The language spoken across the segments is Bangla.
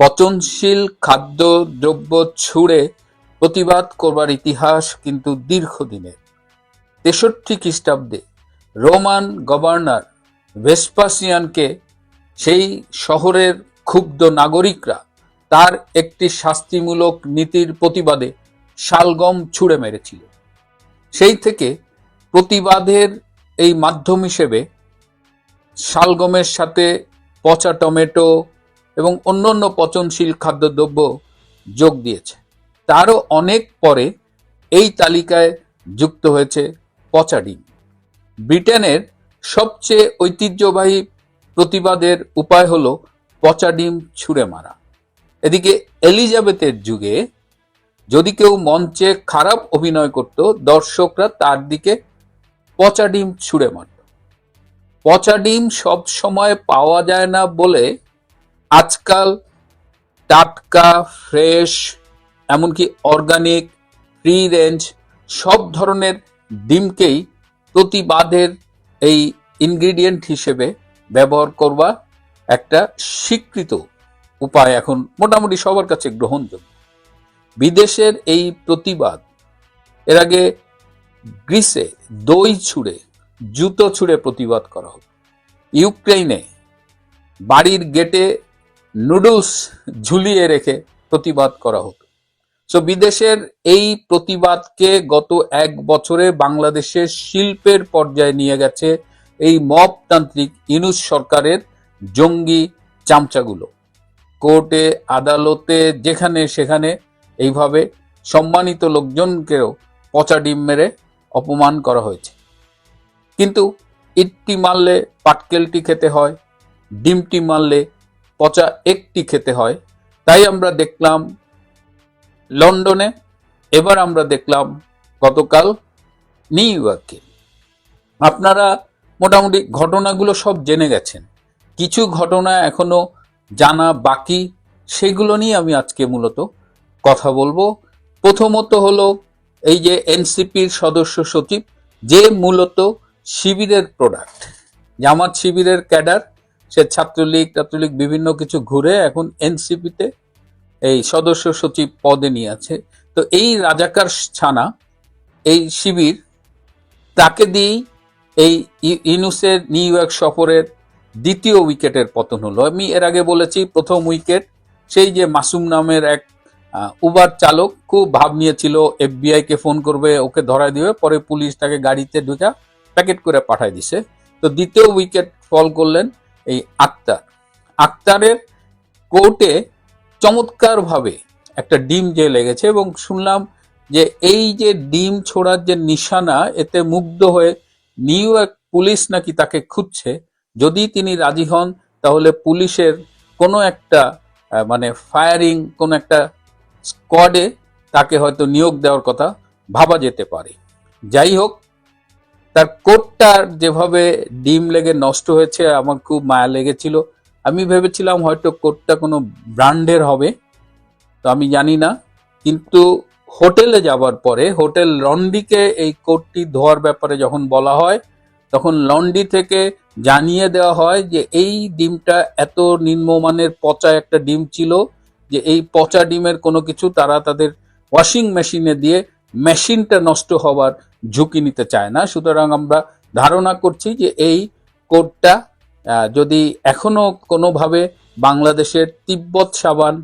পচনশীল খাদ্য দ্রব্য ছুঁড়ে প্রতিবাদ করবার ইতিহাস কিন্তু দীর্ঘদিনের। তেষট্টি খ্রিস্টাব্দে রোমান গভর্নর ভেসপাসিয়ানকে সেই শহরের ক্ষুব্ধ নাগরিকরা তার একটি শাস্তিমূলক নীতির প্রতিবাদে শালগম ছুঁড়ে মেরেছিল। সেই থেকে প্রতিবাদের এই মাধ্যম হিসেবে শালগমের সাথে পচা টমেটো এবং অন্যান্য পচনশীল খাদ্যদ্রব্য যোগ দিয়েছে। তারও অনেক পরে এই তালিকায় যুক্ত হয়েছে পচা ডিম। ব্রিটেনের সবচেয়ে ঐতিহ্যবাহী প্রতিবাদের উপায় হলো পচা ডিম ছুঁড়ে মারা। এদিকে এলিজাবেথের যুগে যদি কেউ মঞ্চে খারাপ অভিনয় করত, দর্শকরা তার দিকে পচা ডিম ছুঁড়ে মারত। পচা ডিম সব সময় পাওয়া যায় না বলে আজকাল টাটকা, ফ্রেশ, এমনকি অর্গানিক ফ্রি রেঞ্জ সব ধরনের ডিমকেই প্রতিবাদের এই ইনগ্রিডিয়েন্ট হিসেবে ব্যবহার করবা একটা স্বীকৃত উপায় এখন মোটামুটি সবার কাছে গ্রহণযোগ্য। বিদেশের এই প্রতিবাদ, এর আগে গ্রিসে দই ছুঁড়ে, জুতো ছুঁড়ে প্রতিবাদ করা হতো ইউক্রেনে বাড়ির গেটে নুডলস ঝুলিয়ে রেখে প্রতিবাদ করা হতো সো বিদেশের এই প্রতিবাদকে গত এক বছরে বাংলাদেশের শিল্পের পর্যায়ে নিয়ে গেছে এই মপতান্ত্রিক ইনুস সরকারের জঙ্গি চামচাগুলো। কোর্টে, আদালতে, যেখানে সেখানে এইভাবে সম্মানিত লোকজনকেও পচা ডিম মেরে অপমান করা হয়েছে। কিন্তু, ইটটি মারলে পাটকেলটি খেতে হয়, ডিমটি মারলে পচা একটি খেতে হয়। তাই আমরা দেখলাম লন্ডনে, এবার আমরা দেখলাম গতকাল নিউ ইয়র্কে। আপনারা মোটামুটি ঘটনাগুলো সব জেনে গেছেন। কিছু ঘটনা এখনও জানা বাকি, সেগুলো নিয়ে আমি আজকে মূলত কথা বলব। প্রথমত হলো এই যে এনসিপির সদস্য সচিব, যে মূলত শিবিরের প্রোডাক্ট জামাত শিবিরের ক্যাডার সে ছাত্রলীগ ছাত্রলীগ বিভিন্ন কিছু ঘুরে এখন এনসিপিতে এই সদস্য সচিব পদে নিয়ে আছে। তো এই রাজাকার ছানা, এই শিবির, তাকে দিয়েই এই ইনুসের নিউ ইয়র্ক সফরের দ্বিতীয় উইকেটের পতন হলো। আমি এর আগে বলেছি, প্রথম উইকেট সেই যে মাসুম নামের এক উবার চালক খুব ভাব নিয়েছিল এফবিআই কে ফোন করবে, ওকে ধরায় দিবে, পরে পুলিশ তাকে গাড়িতে ঢুকা প্যাকেট করে পাঠায় দিছে। তো দ্বিতীয় উইকেট ফল করলেন এই আক্তার। আক্তারের কোর্টে চমৎকারভাবে একটা ডিম যে লেগেছে এবং শুনলাম যে এই যে ডিম ছোড়ার যে নিশানা, এতে মুগ্ধ হয়ে নিউ ইয়র্ক পুলিশ নাকি তাকে খুঁজছে। যদি তিনি রাজি হন, তাহলে পুলিশের কোনো একটা মানে ফায়ারিং, কোনো একটা স্কোয়াডে তাকে হয়তো নিয়োগ দেওয়ার কথা ভাবা যেতে পারে। যাই হোক তার কোটটার যেভাবে ডিম লেগে নষ্ট হয়েছে, আমার খুব মায়া লেগেছিল। আমি ভেবেছিলাম হয়তো কোটটা কোনো ব্র্যান্ডের হবে, তো আমি জানি না। কিন্তু হোটেলে যাবার পরে, হোটেল লন্ডিকে এই কোটটি ধোয়ার ব্যাপারে যখন বলা হয়, তখন লন্ডি থেকে জানিয়ে দেওয়া হয় যে এই ডিমটা এত নিম্নমানের পচা একটা ডিম ছিল যে এই পচা ডিমের কোনো কিছু তারা তাদের ওয়াশিং মেশিনে দিয়ে মেশিনটা নষ্ট হওয়ার ঝুঁকি নিতে চায় না। সুতরাং আমরা ধারণা করছি যে এই কোডটা যদি এখনও কোনোভাবে বাংলাদেশের তিব্বত সাবান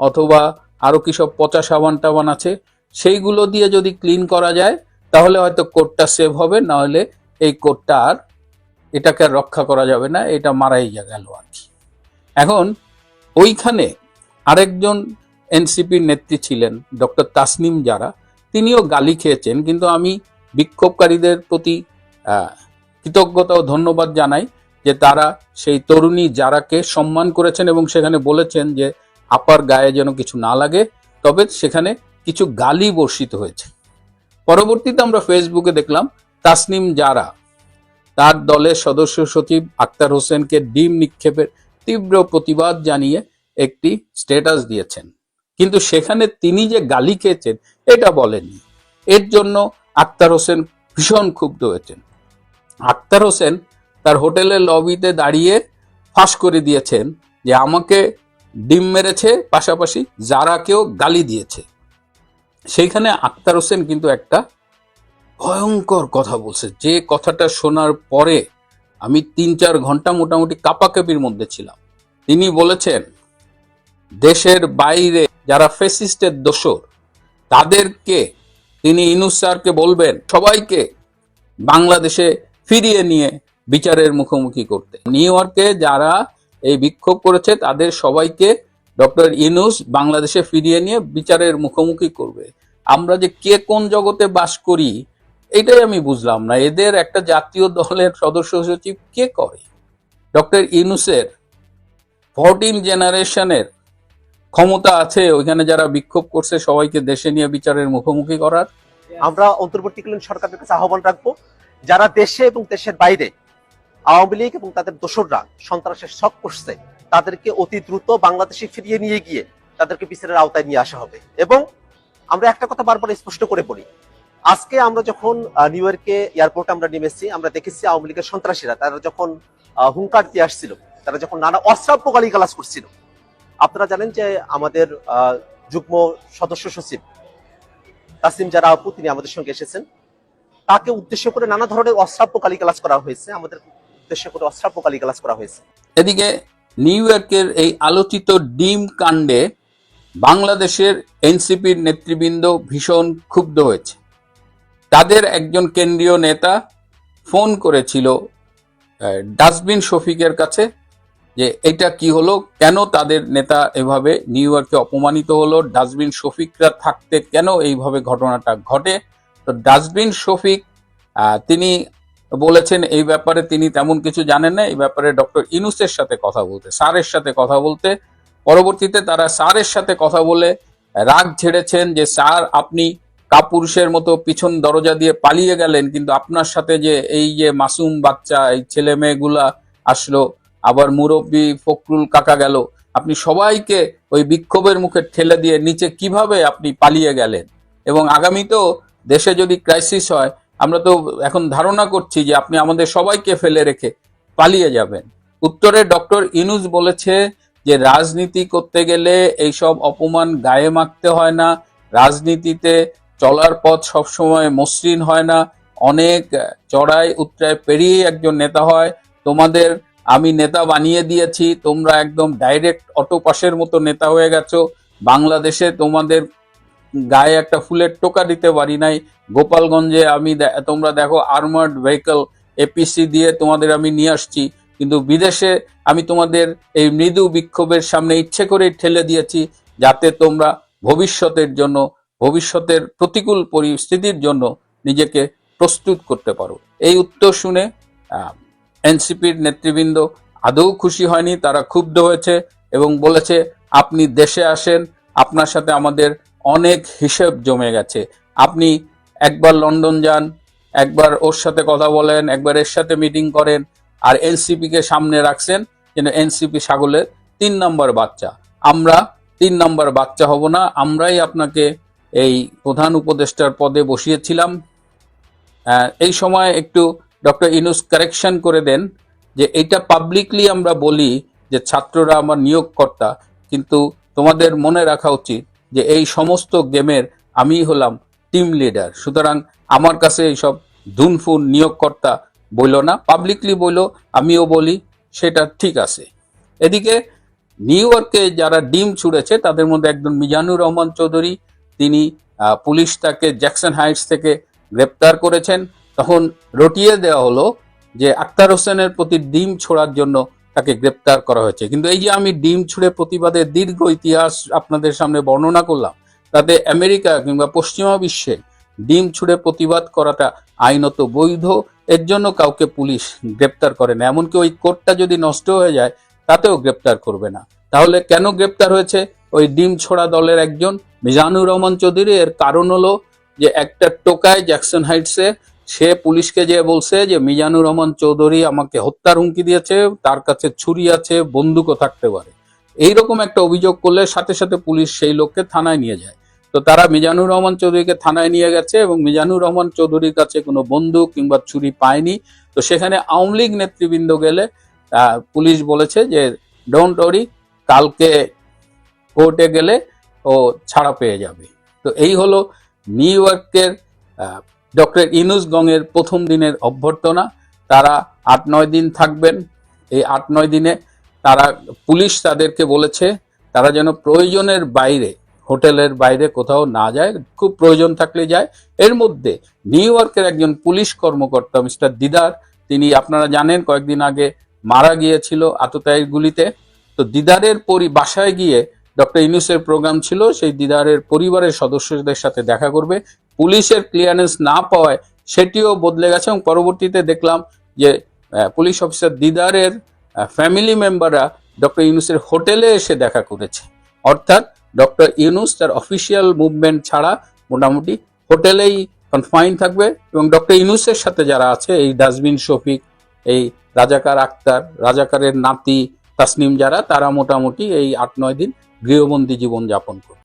অথবা আরও কি সব পচা সাবান টাবান আছে, সেইগুলো দিয়ে যদি ক্লিন করা যায়, তাহলে হয়তো কোডটা সেভ হবে না হলে এই কোডটা আর এটাকে রক্ষা করা যাবে না, এটা মারাই গেল আর কি। এখন ওইখানে আরেকজন এনসিপির নেত্রী ছিলেন, ডক্টর তাসনিম যারা তিনিও গালি খেয়েছেন, কিন্তু আমি বিক্ষোভকারীদের প্রতি কৃতজ্ঞতা ও ধন্যবাদ জানাই যে তারা সেই তরুণী যারাকে সম্মান করেছেন এবং সেখানে বলেছেন যে আপার গায়ে যেন কিছু না লাগে, তবে সেখানে কিছু গালি বর্ষিত হয়েছে। পরবর্তীতে আমরা ফেসবুকে দেখলাম তাসনিম যারা তার দলের সদস্য সচিব আক্তার হোসেনকে ডিম নিক্ষেপের তীব্র প্রতিবাদ জানিয়ে একটি স্ট্যাটাস দিয়েছেন। কিন্তু সেখানে তিনি যে গালি খেয়েছেন, এটা বলেননি। এর জন্য আক্তার হোসেন ভীষণ ক্ষুব্ধ হয়েছেন। আক্তার হোসেন তার হোটেলের লবিতে দাঁড়িয়ে ফাঁস করে দিয়েছেন যে আমাকে ডিম মেরেছে, পাশাপাশি যারাকেও গালি দিয়েছে। সেইখানে আক্তার হোসেন কিন্তু একটা ভয়ঙ্কর কথা বলছে। যে কথাটা শোনার পরে আমি তিন চার ঘণ্টা মোটামুটি কাপাকাপির মধ্যে ছিলাম। তিনি বলেছেন, দেশের বাইরে যারা ফেসিস্টের দোসর তাদেরকে তিনি ইনুস স্যারকে বলবেন, সবাইকে বাংলাদেশে ফিরিয়ে নিয়ে বিচারের মুখোমুখি করতে। নিউ ইয়র্কে যারা এই বিক্ষোভ করেছে, তাদের সবাইকে ডক্টর ইনুস বাংলাদেশে ফিরিয়ে নিয়ে বিচারের মুখোমুখি করবে। আমরা যে কে কোন জগতে বাস করি, এটাই আমি বুঝলাম না। এদের একটা জাতীয় দলের সদস্য সচিব কে করে? ডক্টর ইনুসের ফোরটিন জেনারেশনের ক্ষমতা আছে, ওইখানে যারা বিক্ষোভ করছে, সবাইকে দেশে নিয়ে বিচারের মুখোমুখি করার। আমরা অন্তর্বর্তীকালীন সরকারের কাছে আহ্বান রাখব, যারা দেশে এবং দেশের বাইরে আওয়ামী লীগ এবং তাদের দোসররা সন্ত্রাসের শখ করছে, তাদেরকে অতি দ্রুত বাংলাদেশে ফিরিয়ে নিয়ে গিয়ে তাদেরকে বিচারের আওতায় নিয়ে আসা হবে। এবং আমরা একটা কথা বারবার স্পষ্ট করে বলি, আজকে আমরা যখন নিউ ইয়র্কে এয়ারপোর্টে আমরা নেমেছি, আমরা দেখেছি আওয়ামী লীগের সন্ত্রাসীরা, তারা যখন হুঙ্কার দিয়ে আসছিল, তারা যখন নানা অশ্রাব্য গালিগালাজ করছিল আপনারা জানেন যে আমাদের যুগ্ম সদস্য সচিব তাসিম যারা আপু তিনি আমাদের সঙ্গে এসেছেন। তাকে উদ্দেশ্য করে নানা ধরনের অশ্রাব্য গালিগালাজ করা হয়েছে। আমাদের উদ্দেশ্য করে অশ্রাব্য গালিগালাজ করা হয়েছে। এদিকে নিউ ইয়র্কের এই আলোচিত ডিম কাণ্ডে বাংলাদেশের এনসিপির নেতৃবৃন্দ ভীষণ ক্ষুব্ধ হয়েছে। তাদের একজন কেন্দ্রীয় নেতা ফোন করেছিল ডাস্টবিন শফিকের কাছে। যে এটা কি হলো? কেন তাদের নেতা এভাবে নিউ ইয়র্কে অপমানিত হলো? ডাস্টবিন শফিকরা থাকতে কেন এইভাবে ঘটনাটা ঘটে? তো ডাস্টবিন শফিক তিনি বলেছেন এই ব্যাপারে তিনি তেমন কিছু জানেন না। এই ব্যাপারে ডক্টর ইনুসের সাথে কথা বলতে, স্যারের সাথে কথা বলতে। পরবর্তীতে তারা স্যারের সাথে কথা বলে রাগ ঝেড়েছেন যে, স্যার, আপনি কাপুরুষের মতো পিছন দরজা দিয়ে পালিয়ে গেলেন, কিন্তু আপনার সাথে যে এই যে মাসুম বাচ্চা, এই ছেলে মেয়েগুলা আসলো আবার মুরব্বী ফখরুল কাকা গেল। আপনি সবাইকে ওই বিক্ষোভের মুখে ঠেলে দিয়ে নিচে কীভাবে আপনি পালিয়ে গেলেন? এবং আগামীতেও দেশে যদি ক্রাইসিস হয়, আমরা তো এখন ধারণা করছি যে আপনি আমাদের সবাইকে ফেলে রেখে পালিয়ে যাবেন। উত্তরে ডক্টর ইনুস বলেছে যে রাজনীতি করতে গেলে এইসব অপমান গায়ে মাখতে হয় না। রাজনীতিতে চলার পথ সবসময় মসৃণ হয় না। অনেক চড়াই উত্তরায় পেরিয়ে একজন নেতা হয়। তোমাদের আমি নেতা বানিয়ে দিয়েছি, তোমরা একদম ডাইরেক্ট অটো পাসের মতো নেতা হয়ে গেছো। বাংলাদেশে তোমাদের গায়ে একটা ফুলের টোকা দিতে পারি নাই। গোপালগঞ্জে আমি তোমরা দেখো আর্মার্ড ভেহিকল এপিসি দিয়ে তোমাদের আমি নিয়ে আসছি। কিন্তু বিদেশে আমি তোমাদের এই মৃদু বিক্ষোভের সামনে ইচ্ছে করেই ঠেলে দিয়েছি, যাতে তোমরা ভবিষ্যতের জন্য, ভবিষ্যতের প্রতিকূল পরিস্থিতির জন্য নিজেকে প্রস্তুত করতে পারো। এই উত্তর শুনে এনসিপির নেতৃবৃন্দ আদৌ খুশি হয়নি, তারা ক্ষুব্ধ হয়েছে এবং বলেছে, আপনি দেশে আসেন, আপনার সাথে আমাদের অনেক হিসেব জমে গেছে। আপনি একবার লন্ডন যান, একবার ওর সাথে কথা বলেন, একবার এর সাথে মিটিং করেন আর এনসিপিকে সামনে রাখছেন যেন এনসিপি ছাগলের তিন নম্বর বাচ্চা। আমরা তিন নম্বর বাচ্চা হব না, আমরাই আপনাকে এই প্রধান উপদেষ্টার পদে বসিয়েছিলাম। এই সময় একটু ডক্টর ইনুস কারেকশন করে দেন যে এটা পাবলিকলি আমরা বলি যে ছাত্ররা আমার নিয়োগকর্তা, কিন্তু তোমাদের মনে রাখা উচিত যে এই সমস্ত গেমের আমি হলাম টিম লিডার সুতরাং আমার কাছে এইসব ধুনফুন নিয়োগকর্তা বইল না পাবলিকলি বইল, আমিও বলি সেটা ঠিক আছে। এদিকে নিউ ইয়র্কে যারা ডিম ছুঁড়েছে, তাদের মধ্যে একজন মিজানুর রহমান চৌধুরী, তিনি পুলিশ তাকে জ্যাকসন হাইটস থেকে গ্রেপ্তার করেছেন। তখন রটিয়ে দেওয়া হলো যে আক্তার হোসেনের প্রতি ডিম ছোড়ার জন্য তাকে গ্রেপ্তার করা হয়েছে। কিন্তু এই যে আমি ডিম ছুড়ে প্রতিবাদের দীর্ঘ ইতিহাস আপনাদের সামনে বর্ণনা করলাম, তাতে আমেরিকা কিংবা পশ্চিমা বিশ্বে ডিম ছুড়ে প্রতিবাদ করাটা আইনত বৈধ, এর জন্য কাউকে পুলিশ গ্রেপ্তার করে না। এমনকি ওই কোর্টটা যদি নষ্ট হয়ে যায়, তাতেও গ্রেপ্তার করবে না। তাহলে কেন গ্রেপ্তার হয়েছে? ওই ডিম ছোড়া দলের একজন মিজানুর রহমান চৌধুরী, এর কারণ হলো যে একটা টোকায় জ্যাকসন হাইটসে সে পুলিশকে যে বলছে যে মিজানুর রহমান চৌধুরী আমাকে হত্যার হুমকি দিয়েছে, তার কাছে ছুরি আছে, বন্দুকও থাকতে পারে। এইরকম একটা অভিযোগ করলে সাথে সাথে পুলিশ সেই লোককে থানায় নিয়ে যায়। তো তারা মিজানুর রহমান চৌধুরীকে থানায় নিয়ে গেছে এবং মিজানুর রহমান চৌধুরীর কাছে কোনো বন্দুক কিংবা ছুরি পায়নি। তো সেখানে আওয়ামী লীগ নেতৃবৃন্দ গেলে পুলিশ বলেছে যে ডোন্ট ওরি কালকে কোর্টে গেলে ও ছাড়া পেয়ে যাবে। তো এই হলো নিউ ইয়র্কের ডক্টর ইনুস গংয়ের প্রথম দিনের অভ্যর্থনা, তারা আট নয় দিন থাকবেন। এই আট নয় দিনে তারা, পুলিশ তাদেরকে বলেছে, তারা যেন প্রয়োজনের বাইরে, হোটেলের বাইরে কোথাও না যায়, খুব প্রয়োজন থাকলে যায়। এর মধ্যে নিউ ইয়র্কের একজন পুলিশ কর্মকর্তা, মিস্টার দিদার, তিনি আপনারা জানেন, কয়েকদিন আগে মারা গিয়েছিল আততায়ীর গুলিতে। তো দিদারের পরি, বাসায় গিয়ে ডক্টর ইনুসের প্রোগ্রাম ছিল, সেই দিদারের পরিবারের সদস্যদের সাথে দেখা করবে। পুলিশের ক্লিয়ারেন্স না পাওয়ায় সেটিও বদলে গেছে এবং পরবর্তীতে দেখলাম যে পুলিশ অফিসার দিদারের ফ্যামিলি মেম্বাররা ডক্টর ইউনুসের হোটেলে এসে দেখা করেছে। অর্থাৎ ডক্টর ইউনুস তার অফিসিয়াল মুভমেন্ট ছাড়া মোটামুটি হোটেলেই কনফাইন থাকবে এবং ডক্টর ইউনুসের সাথে যারা আছে, এই ডাস্টবিন শফিক, এই রাজাকার আক্তার, রাজাকারের নাতি তাসনিম যারা, তারা মোটামুটি এই আট নয় দিন গৃহবন্দী জীবন যাপন করবে।